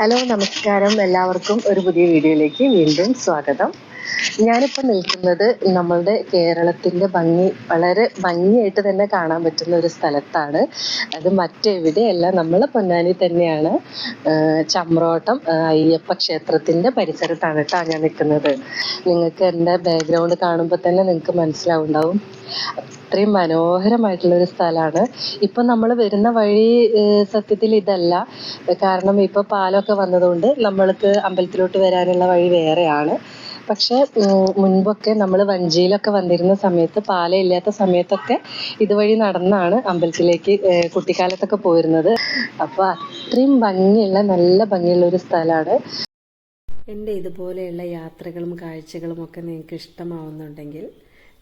Hello നമസ്കാരം. എല്ലാവർക്കും ഒരു പുതിയ വീഡിയോയിലേക്ക് വീണ്ടും സ്വാഗതം. ഞാനിപ്പോൾ നിൽക്കുന്നത് നമ്മളുടെ കേരളത്തിന്റെ ഭംഗി വളരെ ഭംഗിയായിട്ട് തന്നെ കാണാൻ പറ്റുന്ന ഒരു സ്ഥലത്താണ്. അത് മറ്റെവിടെയല്ല നമ്മളെ പൊന്നാനി തന്നെയാണ്. ചമ്രോട്ടം അയ്യപ്പ ക്ഷേത്രത്തിന്റെ പരിസരത്താണ് കേട്ടോ ഞാൻ നിൽക്കുന്നത്. നിങ്ങൾക്ക് എന്റെ ബാക്ക്ഗ്രൗണ്ട് കാണുമ്പോൾ തന്നെ നിങ്ങൾക്ക് മനസ്സിലാവുണ്ടാവും. അത്രയും മനോഹരമായിട്ടുള്ള ഒരു സ്ഥലമാണ്. ഇപ്പൊ നമ്മൾ വരുന്ന വഴി സത്യത്തിൽ ഇതല്ല. കാരണം ഇപ്പൊ പാലമൊക്കെ വന്നതുകൊണ്ട് നമ്മൾക്ക് അമ്പലത്തിലോട്ട് വരാനുള്ള വഴി വേറെയാണ്. പക്ഷെ മുൻപൊക്കെ നമ്മൾ വഞ്ചിയിലൊക്കെ വന്നിരുന്ന സമയത്ത് പാല ഇല്ലാത്ത സമയത്തൊക്കെ ഇതുവഴി നടന്നാണ് അമ്പലത്തിലേക്ക് കുട്ടിക്കാലത്തൊക്കെ പോയിരുന്നത്. അപ്പൊ അത്രയും ഭംഗിയുള്ള നല്ല ഭംഗിയുള്ള ഒരു സ്ഥലമാണ്. എന്റെ ഇതുപോലെയുള്ള യാത്രകളും കാഴ്ചകളും ഒക്കെ നിങ്ങൾക്ക് ഇഷ്ടമാവുന്നുണ്ടെങ്കിൽ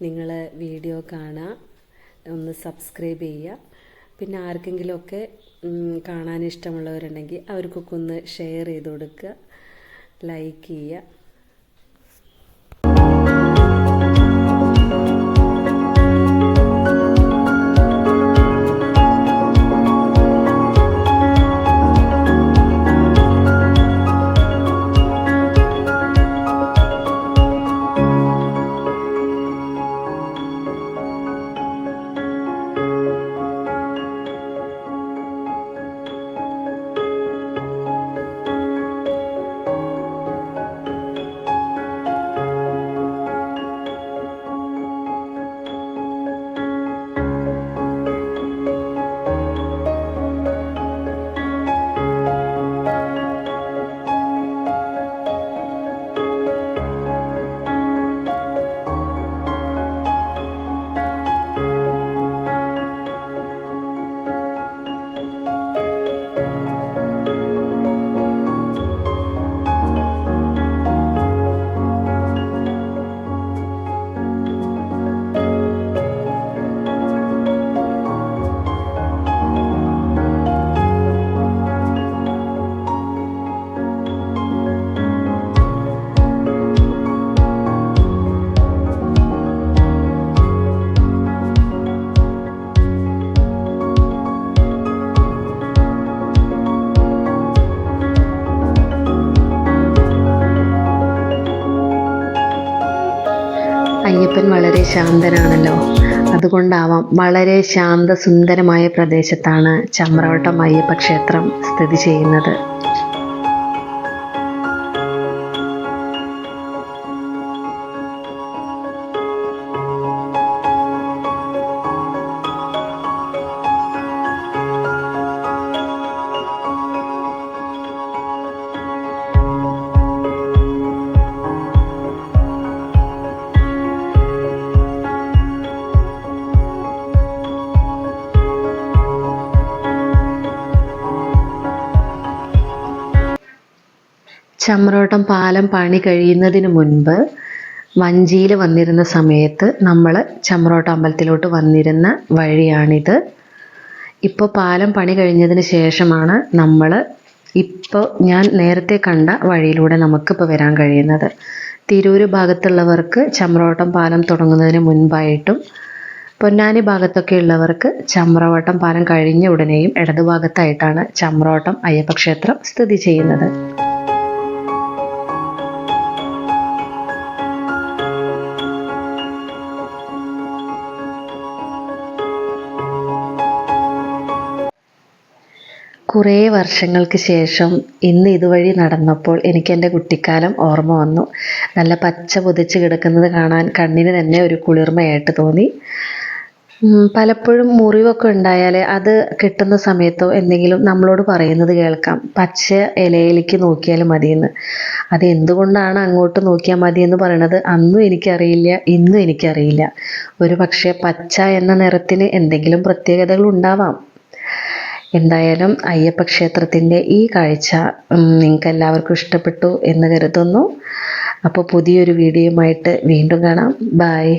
നിങ്ങൾ വീഡിയോ കാണുക ഒന്ന് സബ്സ്ക്രൈബ് ചെയ്യുക പിന്നെ ആർക്കെങ്കിലുമൊക്കെ കാണാൻ ഇഷ്ടമുള്ളവരുണ്ടെങ്കിൽ അവർക്കൊക്കെ ഒന്ന് ഷെയർ ചെയ്ത് കൊടുക്കുക ലൈക്ക് ചെയ്യുക. അയ്യപ്പൻ വളരെ ശാന്തനാണല്ലോ. അതുകൊണ്ടാവാം വളരെ ശാന്തസുന്ദരമായ പ്രദേശത്താണ് ചമ്രവട്ടം അയ്യപ്പ ക്ഷേത്രം സ്ഥിതി ചെയ്യുന്നത്. ചമ്രോട്ടം പാലം പണി കഴിയുന്നതിന് മുൻപ് വഞ്ചിയിൽ വന്നിരുന്ന സമയത്ത് നമ്മൾ ചമ്രോട്ടം അമ്പലത്തിലോട്ട് വന്നിരുന്ന വഴിയാണിത്. ഇപ്പോൾ പാലം പണി കഴിഞ്ഞതിന് ശേഷമാണ് നമ്മൾ ഇപ്പോൾ ഞാൻ നേരത്തെ കണ്ട വഴിയിലൂടെ നമുക്കിപ്പോൾ വരാൻ കഴിയുന്നത്. തിരൂർ ഭാഗത്തുള്ളവർക്ക് ചമ്രോട്ടം പാലം തുടങ്ങുന്നതിന് മുൻപായിട്ടും പൊന്നാനി ഭാഗത്തൊക്കെ ഉള്ളവർക്ക് ചമ്രവട്ടം പാലം കഴിഞ്ഞ ഉടനെയും ഇടതുഭാഗത്തായിട്ടാണ് ചമ്രോട്ടം അയ്യപ്പക്ഷേത്രം സ്ഥിതി ചെയ്യുന്നത്. കുറേ വർഷങ്ങൾക്ക് ശേഷം ഇന്ന് ഇതുവഴി നടന്നപ്പോൾ എനിക്ക് എന്റെ കുട്ടിക്കാലം ഓർമ്മ വന്നു. നല്ല പച്ച പൊതിച്ച് കിടക്കുന്നത് കാണാൻ കണ്ണിന് തന്നെ ഒരു കുളിർമയായിട്ട് തോന്നി. പലപ്പോഴും മുറിവൊക്കെ ഉണ്ടായാൽ അത് കിട്ടുന്ന സമയത്തോ എന്തെങ്കിലും നമ്മളോട് പറയുന്നത് കേൾക്കാം. പച്ച ഇലയിലേക്ക് നോക്കിയാൽ മതിയെന്ന്. അത് എന്തുകൊണ്ടാണ് അങ്ങോട്ട് നോക്കിയാൽ മതി എന്ന് പറയണത് അന്നും എനിക്കറിയില്ല ഇന്നും എനിക്കറിയില്ല. ഒരു പക്ഷേ പച്ച എന്ന നിറത്തിന് എന്തെങ്കിലും പ്രത്യേകതകൾ ഉണ്ടാവാം. എന്തായാലും അയ്യപ്പ ക്ഷേത്രത്തിന്റെ ഈ കാഴ്ച നിങ്ങൾക്ക് എല്ലാവർക്കും ഇഷ്ടപ്പെട്ടു എന്ന് കരുതുന്നു. അപ്പോൾ പുതിയൊരു വീഡിയോയുമായിട്ട് വീണ്ടും കാണാം. ബായ്